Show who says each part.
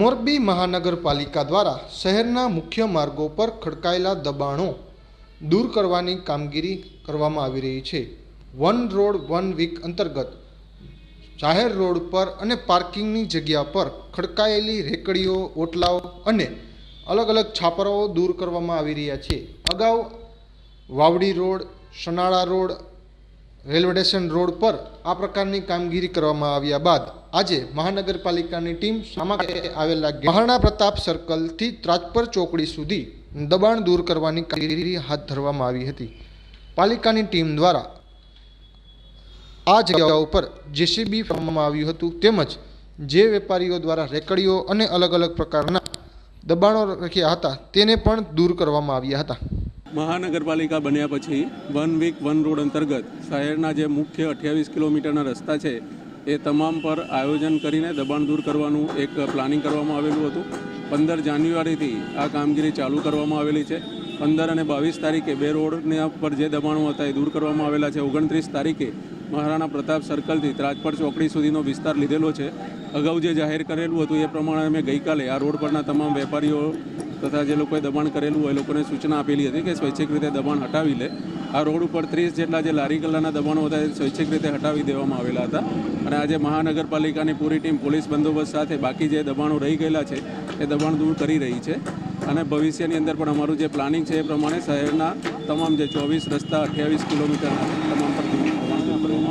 Speaker 1: મોરબી મહાનગરપાલિકા દ્વારા શહેરના મુખ્ય માર્ગો પર ખડકાયેલા દબાણો દૂર કરવાની કામગીરી કરવામાં આવી રહી છે. વન રોડ, વન વીક અંતર્ગત જાહેર રોડ પર અને પાર્કિંગની જગ્યા પર ખડકાયેલી રેકડીઓ, ઓટલાઓ અને અલગ અલગ છાપરાઓ દૂર કરવામાં આવી રહ્યા છે. અગાઉ Vavdi road Sanala road railway station road પર આ પ્રકારની કામગીરી કરવામાં આવ્યા બાદ આજે મહાનગરપાલિકાની ટીમ આવેલા મહારાણા પ્રતાપ સર્કલથી ત્રાજપર ચોકડી સુધી દબાણ દૂર કરવાની કામગીરી હાથ ધરવામાં આવી હતી. પાલિકાની ટીમ દ્વારા આ જગ્યા ઉપર જેસીબી ફરવામાં આવ્યું હતું તેમજ જે વેપારીઓ દ્વારા રેકડીઓ અને અલગ અલગ પ્રકારના દબાણો રાખ્યા હતા તેને પણ દૂર કરવામાં આવ્યા હતા.
Speaker 2: મહાનગરપાલિકા બન્યા પછી વન વીક, વન રોડ અંતર્ગત શહેરના જે મુખ્ય અઠ્યાવીસ કિલોમીટરના રસ્તા છે, એ તમામ પર આયોજન કરીને દબાણ દૂર કરવાનું એક પ્લાનિંગ કરવામાં આવેલું હતું. પંદર જાન્યુઆરીથી આ કામગીરી ચાલુ કરવામાં આવેલી છે. પંદર અને બાવીસ તારીખે બે રોડના પર જે દબાણો હતા એ દૂર કરવામાં આવેલા છે. ઓગણત્રીસ તારીખે મહારાણા પ્રતાપ સર્કલથી ત્રાજપર ચોકડી સુધીનો વિસ્તાર લીધેલો છે. અગાઉ જે જાહેર કરેલું હતું એ પ્રમાણે અમે ગઈકાલે આ રોડ પરના તમામ વેપારીઓ તથા જે લોકોએ દબાણ કરેલું હોય એ લોકોને સૂચના આપેલી હતી કે સ્વૈચ્છિક રીતે દબાણ હટાવી લે. આ રોડ ઉપર ત્રીસ જેટલા જે લારી ગલ્લાના દબાણો હતા એ સ્વૈચ્છિક રીતે હટાવી દેવામાં આવેલા હતા. અને આજે મહાનગરપાલિકાની પૂરી ટીમ પોલીસ બંદોબસ્ત સાથે બાકી જે દબાણો રહી ગયેલા છે એ દબાણ દૂર કરી રહી છે. અને ભવિષ્યની અંદર પણ અમારું જે પ્લાનિંગ છે એ પ્રમાણે શહેરના તમામ જે ચોવીસ રસ્તા અઠ્યાવીસ કિલોમીટરના તમામ પર